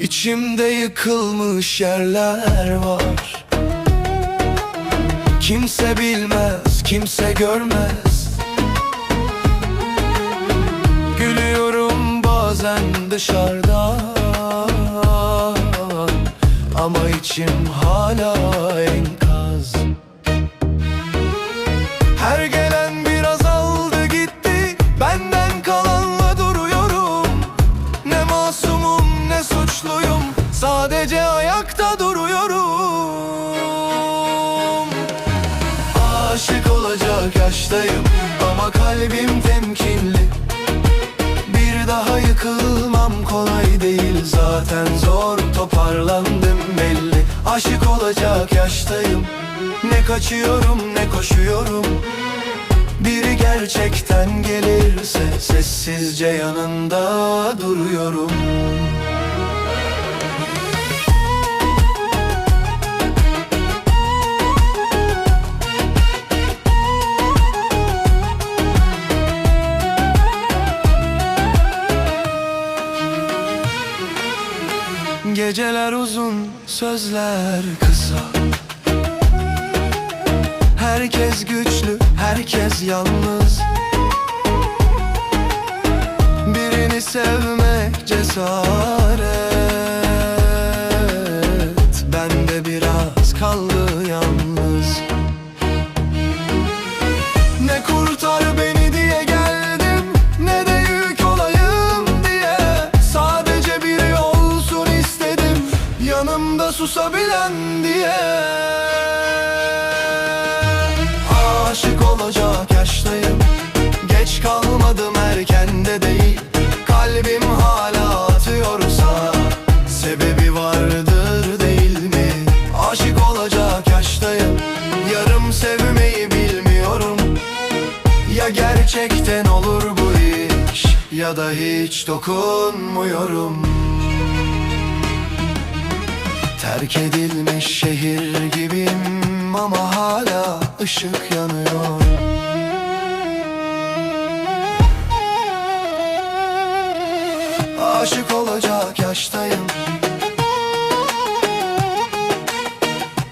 İçimde yıkılmış yerler var. Kimse bilmez, kimse görmez. Gülüyorum bazen dışarıda. Ama içim hala enkaz Sadece ayakta duruyorum. Aşık olacak yaştayım Ama kalbim temkinli. Bir daha yıkılmam kolay değil Zaten zor toparlandım belli. Aşık olacak yaştayım Ne kaçıyorum ne koşuyorum. Biri gerçekten gelirse sessizce yanında duruyorum Geceler uzun, sözler kısa. Herkes güçlü, herkes yalnız. Birini sevmek cesaret. Bende biraz kaldı Yanımda susabilen diye. Aşık olacak yaştayım. Geç kalmadım erken de değil. Kalbim hala atıyorsa Sebebi vardır değil mi? Aşık olacak yaştayım. Yarım sevmeyi bilmiyorum. Ya gerçekten olur bu iş Ya da hiç dokunmuyorum Terk edilmiş şehir gibiyim ama hala ışık yanıyor. Aşık olacak yaştayım.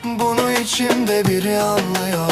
Bunu içimde biri anlar